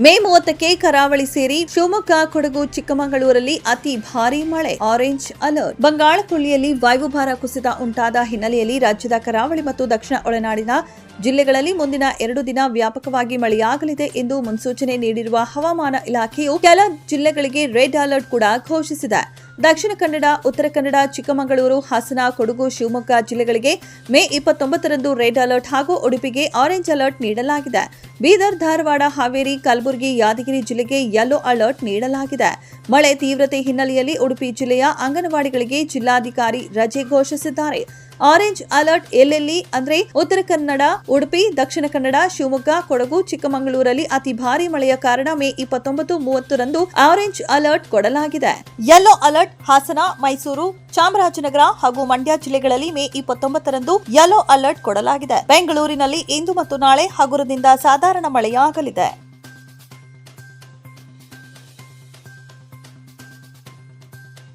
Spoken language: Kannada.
ಮೇ ಮೂವತ್ತಕ್ಕೆ ಕರಾವಳಿ ಸೇರಿ ಶಿವಮೊಗ್ಗ, ಕೊಡಗು, ಚಿಕ್ಕಮಗಳೂರಲ್ಲಿ ಅತಿ ಭಾರೀ ಮಳೆ. Orange alert. ಬಂಗಾಳಕೊಲ್ಲಿಯಲ್ಲಿ ವಾಯುಭಾರ ಕುಸಿತ ಉಂಟಾದ ಹಿನ್ನೆಲೆಯಲ್ಲಿ ರಾಜ್ಯದ ಕರಾವಳಿ ಮತ್ತು ದಕ್ಷಿಣ ಒಳನಾಡಿನ ಜಿಲ್ಲೆಗಳಲ್ಲಿ ಮುಂದಿನ ಎರಡು ದಿನ ವ್ಯಾಪಕವಾಗಿ ಮಳೆಯಾಗಲಿದೆ ಎಂದು ಮುನ್ಸೂಚನೆ ನೀಡಿರುವ ಹವಾಮಾನ ಇಲಾಖೆಯು ಕೆಲ ಜಿಲ್ಲೆಗಳಿಗೆ ರೆಡ್ ಅಲರ್ಟ್ ಕೂಡ ಘೋಷಿಸಿದೆ. ದಕ್ಷಿಣ ಕನ್ನಡ, ಉತ್ತರ ಕನ್ನಡ, ಚಿಕ್ಕಮಗಳೂರು, ಹಾಸನ, ಕೊಡಗು, ಶಿವಮೊಗ್ಗ ಜಿಲ್ಲೆಗಳಿಗೆ ಮೇ ಇಪ್ಪತ್ತೊಂಬತ್ತರಂದು ರೆಡ್ ಅಲರ್ಟ್ ಹಾಗೂ ಉಡುಪಿಗೆ ಆರೆಂಜ್ ಅಲರ್ಟ್ ನೀಡಲಾಗಿದೆ. ಬೀದರ್, ಧಾರವಾಡ, ಹಾವೇರಿ, ಕಲಬುರಗಿ, ಯಾದಗಿರಿ ಜಿಲ್ಲೆಗೆ ಯೆಲ್ಲೋ ಅಲರ್ಟ್ ನೀಡಲಾಗಿದೆ. ಮಳೆ ತೀವ್ರತೆ ಹಿನ್ನೆಲೆಯಲ್ಲಿ ಉಡುಪಿ ಜಿಲ್ಲೆಯ ಅಂಗನವಾಡಿಗಳಿಗೆ ಜಿಲ್ಲಾಧಿಕಾರಿ ರಜೆ ಘೋಷಿಸಿದ್ದಾರೆ. ಆರೆಂಜ್ ಅಲರ್ಟ್ ಎಲ್ಲೆಲ್ಲಿ ಅಂದ್ರೆ ಉತ್ತರ ಕನ್ನಡ, ಉಡುಪಿ, ದಕ್ಷಿಣ ಕನ್ನಡ, ಶಿವಮೊಗ್ಗ, ಕೊಡಗು, ಚಿಕ್ಕಮಗಳೂರಲ್ಲಿ ಅತಿ ಭಾರಿ ಮಳೆಯ ಕಾರಣ ಮೇ ಇಪ್ಪತ್ತೊಂಬತ್ತು ಮೂವತ್ತರಂದು ಆರೆಂಜ್ ಅಲರ್ಟ್ ಕೊಡಲಾಗಿದೆ. ಯೆಲ್ಲೋ ಅಲರ್ಟ್ ಹಾಸನ, ಮೈಸೂರು, ಚಾಮರಾಜನಗರ ಹಾಗೂ ಮಂಡ್ಯ ಜಿಲ್ಲೆಗಳಲ್ಲಿ ಮೇ ಇಪ್ಪತ್ತೊಂಬತ್ತರಂದು ಯೆಲ್ಲೋ ಅಲರ್ಟ್ ಕೊಡಲಾಗಿದೆ. ಬೆಂಗಳೂರಿನಲ್ಲಿ ಇಂದು ಮತ್ತು ನಾಳೆ ಹಗುರದಿಂದ ಸಾಧಾರಣ ಮಳೆಯಾಗಲಿದೆ.